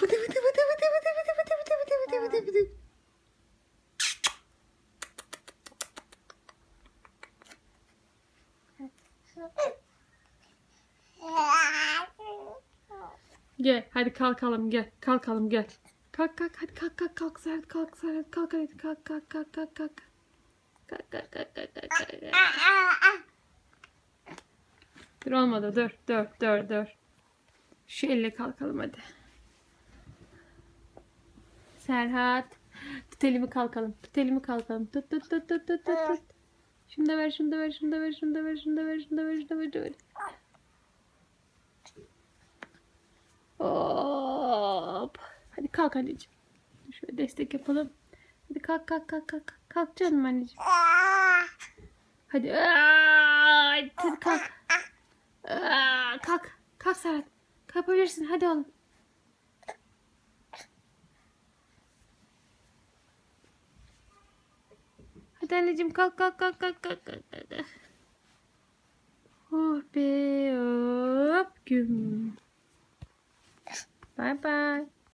Bıdı bıdı bıdı bıdı bıdı bıdı bıdı bıdı bıdı bıdı bıdı. Gel hadi kalkalım gel. Kalkalım gel. Kalk kalk hadi kalk kalk kalk Serhat kalk Serhat kalk hadi kalk kalk kalk kalk. Kalk kalk kalk kalk kalk kalk. Dur olmadı dur dur dur dur. Şu elle kalkalım hadi. Serhat. Tut elimi kalkalım. Tut elimi kalkalım. Tut tut tut tut tut tut. tut. Şunu da ver, şunu da ver, şunu da ver, şunu da ver, şunu da ver, şunu da ver, şunu da ver, şunu da ver. Hop. Hadi kalk anneciğim. Şöyle destek yapalım. Hadi kalk kalk kalk kalk. Kalk canım anneciğim. Hadi. Hadi kalk. Kalk. Kalk Serhat. Kalkabilirsin. Hadi oğlum. Anneciğim kalk kalk kalk kalk kalk kalk. Oh be hop güm. Bye bye.